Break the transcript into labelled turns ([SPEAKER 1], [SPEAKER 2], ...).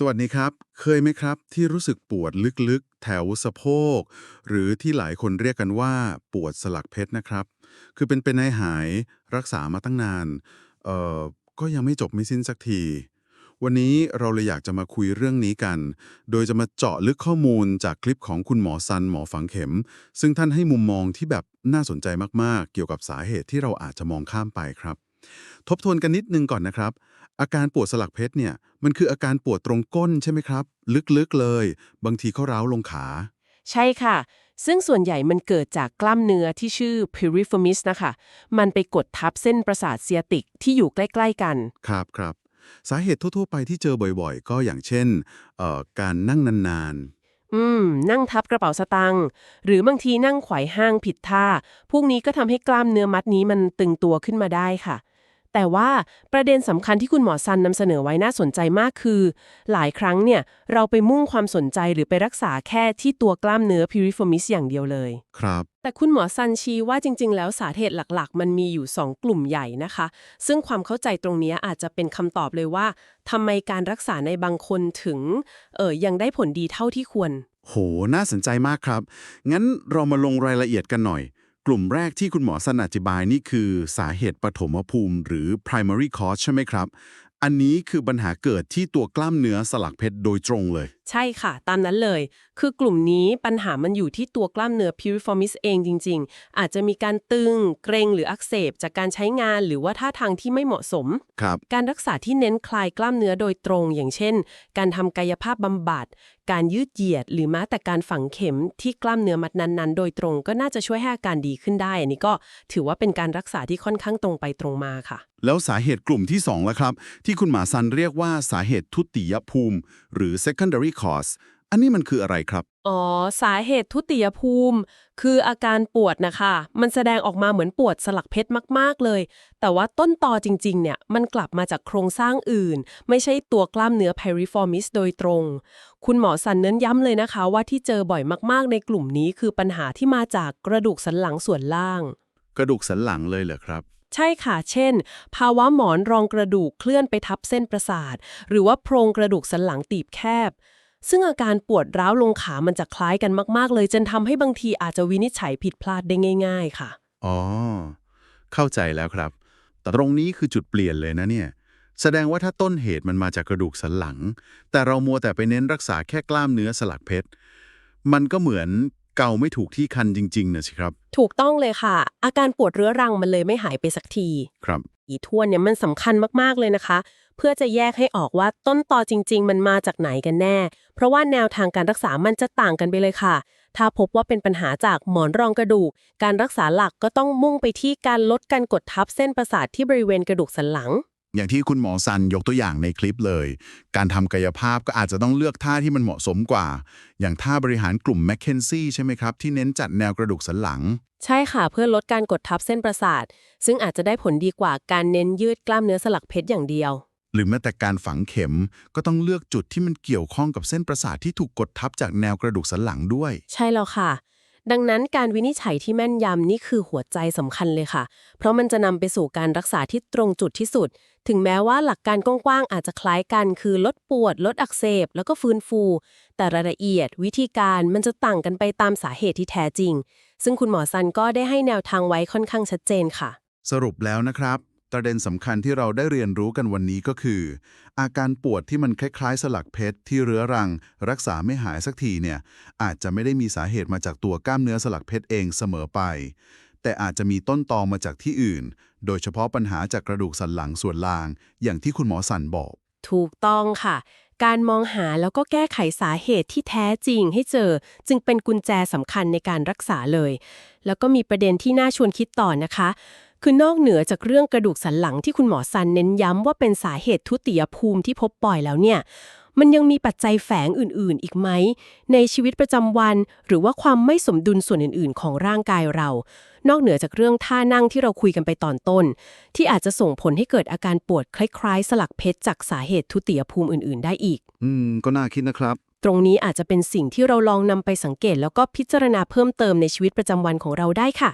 [SPEAKER 1] สวัสดีครับ เคยไหมครับ ที่รู้สึกปวดลึกๆ แถวสะโพก หรือที่หลายคนเรียกกันว่าปวดสลักเพชรนะครับ คือเป็นเป็นหายรักษามาตั้งนาน เอ่อ ก็ยังไม่จบไม่สิ้นสักที วันนี้เราเลยอยากจะมาคุยเรื่องนี้กัน โดยจะมาเจาะลึกข้อมูลจากคลิปของคุณหมอซันหมอฝังเข็ม ซึ่งท่านให้มุมมองที่แบบน่าสนใจมากๆ เกี่ยวกับสาเหตุที่เราอาจจะมองข้ามไปครับ ทบทวนกันนิดนึงก่อนนะครับ อาการปวดสลักเพชรเนี่ยมันคืออาการปวดตรงก้นใช่ไหมครับ ลึกๆเลย บางทีก็ร้าวลงขา
[SPEAKER 2] ใช่ค่ะ ซึ่งส่วนใหญ่มันเกิดจากกล้ามเนื้อที่ชื่อ piriformis นะคะ มันไปกดทับเส้นประสาทเซียติกที่อยู่ใกล้ ๆ กัน
[SPEAKER 1] ครับครับ สาเหตุทั่ว ๆ ไปที่เจอบ่อยๆ ก็อย่างเช่นเอ่อการนั่งนาน
[SPEAKER 2] อืม นั่งทับกระเป๋าสตางค์หรือบางทีนั่งไขว่ห้างผิดท่า พวกนี้ก็ทำให้กล้ามเนื้อมัดนี้มันตึงตัวขึ้นมาได้ค่ะ แต่ว่าประเด็นสำคัญที่คุณหมอซันนำเสนอไว้น่าสนใจมากคือ หลายครั้งเนี่ยเราไปมุ่งความสนใจหรือไปรักษาแค่ที่ตัวกล้ามเนื้อ piriformis อย่างเดียวเลย
[SPEAKER 1] ๆครับ
[SPEAKER 2] แต่คุณหมอซันชี้ว่าจริง ๆ แล้วสาเหตุหลักๆ มันมีอยู่ 2 กลุ่มใหญ่นะคะ ซึ่งความเข้าใจตรงเนี้ยอาจจะเป็นคำตอบเลยว่าทำไมการรักษาในบางคนถึงเออยังได้ผลดีเท่าที่ควร
[SPEAKER 1] โห น่าสนใจมากครับ งั้นเรามาลงรายละเอียดกันหน่อย กลุ่มแรกที่คุณหมอสันอธิบายนี่คือสาเหตุปฐมภูมิ หรือ primary cause ใช่ไหมครับ อันนี้คือปัญหาเกิดที่ตัวกล้ามเนื้อสลักเพชรโดยตรงเลย
[SPEAKER 2] ใช่ค่ะ ตามนั้นเลย คือกลุ่มนี้ปัญหามันอยู่ที่ตัวกล้ามเนื้อ piriformis เองจริง ๆ อาจจะมีการตึง เกร็งหรืออักเสบจากการใช้งานหรือว่าท่าทางที่ไม่เหมาะสม
[SPEAKER 1] ครับ
[SPEAKER 2] การรักษาที่เน้นคลายกล้ามเนื้อโดยตรง อย่างเช่น การทำกายภาพบำบัด การยืดเหยียด หรือแม้แต่การฝังเข็มที่กล้ามเนื้อมัดนั้นๆ โดยตรงก็น่าจะช่วยให้อาการดีขึ้นได้ อันนี้ก็ถือว่าเป็นการรักษาที่ค่อนข้างตรงไปตรงมาค่ะ
[SPEAKER 1] แล้วสาเหตุกลุ่มที่2ล่ะครับ ที่คุณหมาซันเรียกว่าสาเหตุทุติยภูมิ หรือ secondary cause อันนี้มันคืออะไรครับ
[SPEAKER 2] อ๋อ สาเหตุทุติยภูมิ คืออาการปวดนะคะ มันแสดงออกมาเหมือนปวดสลักเพชรมาก ๆ เลย แต่ว่าต้นตอจริง ๆ เนี่ย มันกลับมาจากโครงสร้างอื่น ไม่ใช่ตัวกล้ามเนื้อ piriformis โดยตรง คุณหมอสันเน้นย้ำเลยนะคะว่าที่เจอบ่อยมาก ๆ ในกลุ่มนี้คือปัญหาที่มาจากกระดูกสันหลังส่วนล่าง
[SPEAKER 1] กระดูกสันหลังเลยเหรอครับ
[SPEAKER 2] ใช่ค่ะ เช่น ภาวะหมอนรองกระดูกเคลื่อนไปทับเส้นประสาท หรือว่าโพรงกระดูกสันหลังตีบแคบ ซึ่งอาการปวดร้าวลงขามันจะคล้ายกันมาก ๆ เลย จนทำให้บางทีอาจจะวินิจฉัยผิดพลาดได้ง่าย ๆ ค่ะ
[SPEAKER 1] อ๋อ เข้าใจแล้วครับ แต่ตรงนี้คือจุดเปลี่ยนเลยนะเนี่ย แสดงว่าถ้าต้นเหตุมันมาจากกระดูกสันหลัง แต่เรามัวแต่ไปเน้นรักษาแค่กล้ามเนื้อสลักเพชร มันก็เหมือน เกาไม่ถูกที่คันจริงๆนะสิครับ
[SPEAKER 2] ถูกต้องเลยค่ะ อาการปวดเรื้อรังมันเลยไม่หายไปสักที
[SPEAKER 1] ครับ
[SPEAKER 2] อีทวนเนี่ยมันสำคัญมากๆเลยนะคะ เพื่อจะแยกให้ออกว่าต้นตอจริง ๆ มันมาจากไหนกันแน่ เพราะว่าแนวทางการรักษามันจะต่างกันไปเลยค่ะ ถ้าพบว่าเป็นปัญหาจากหมอนรองกระดูก การรักษาหลักก็ต้องมุ่งไปที่การลดการกดทับเส้นประสาทที่บริเวณกระดูกสันหลัง
[SPEAKER 1] อย่างที่คุณหมอซันยกตัวอย่างในคลิปเลย การทำกายภาพก็อาจจะต้องเลือกท่าที่มันเหมาะสมกว่า อย่างท่าบริหารกลุ่มแมคเคนซี่ใช่ไหมครับ ที่เน้นจัดแนวกระดูกสันหลัง
[SPEAKER 2] ใช่ค่ะเพื่อลดการกดทับเส้นประสาท ซึ่งอาจจะได้ผลดีกว่าการเน้นยืดกล้ามเนื้อสลักเพชรอย่างเดียว
[SPEAKER 1] หรือแม้แต่การฝังเข็มก็ต้องเลือกจุดที่มันเกี่ยวข้องกับเส้นประสาทที่ถูกกดทับจากแนวกระดูกสันหลังด้วย
[SPEAKER 2] ใช่แล้วค่ะ ดังนั้นการวินิจฉัยที่แม่นยำนี่คือหัวใจสำคัญเลยค่ะ เพราะมันจะนำไปสู่การรักษาที่ตรงจุดที่สุด ถึงแม้ว่าหลักการกว้างๆอาจจะคล้ายกัน คือลดปวด ลดอักเสบ แล้วก็ฟื้นฟู แต่รายละเอียด วิธีการมันจะต่างกันไปตามสาเหตุที่แท้จริง ซึ่งคุณหมอซันก็ได้ให้แนวทางไว้ค่อนข้างชัดเจนค่ะ
[SPEAKER 1] สรุปแล้วนะครับ ประเด็นสำคัญที่เราได้เรียนรู้กันวันนี้ก็คือ อาการปวดที่มันคล้ายๆ สลักเพชรที่เรื้อรัง รักษาไม่หายสักทีเนี่ยอาจจะไม่ได้มีสาเหตุมาจากตัวกล้ามเนื้อสลักเพชรเองเสมอไป แต่อาจจะมีต้นตอมาจากที่อื่น โดยเฉพาะปัญหาจากกระดูกสันหลังส่วนล่าง อย่างที่คุณหมอสันบอก
[SPEAKER 2] ถูกต้องค่ะ การมองหาแล้วก็แก้ไขสาเหตุที่แท้จริงให้เจอ จึงเป็นกุญแจสำคัญในการรักษาเลย แล้วก็มีประเด็นที่น่าชวนคิดต่อนะคะ คือนอกเหนือจากเรื่องกระดูกสันหลังที่คุณหมอซันเน้นย้ำว่าเป็นสาเหตุทุติยภูมิที่พบบ่อยแล้วเนี่ย มันยังมีปัจจัยแฝงอื่น ๆ อีกไหม ในชีวิตประจำวัน หรือว่าความไม่สมดุลส่วนอื่น ๆ ของร่างกายเรา นอกเหนือจากเรื่องท่านั่งที่เราคุยกันไปตอนต้น ที่อาจจะส่งผลให้เกิดอาการปวดคล้ายๆ สลักเพชรจากสาเหตุทุติยภูมิอื่น ๆ ได้อีก
[SPEAKER 1] อืม ก็น่าคิดนะครับ
[SPEAKER 2] ตรงนี้อาจจะเป็นสิ่งที่เราลองนำไปสังเกต แล้วก็พิจารณาเพิ่มเติมในชีวิตประจำวันของเราได้ค่ะ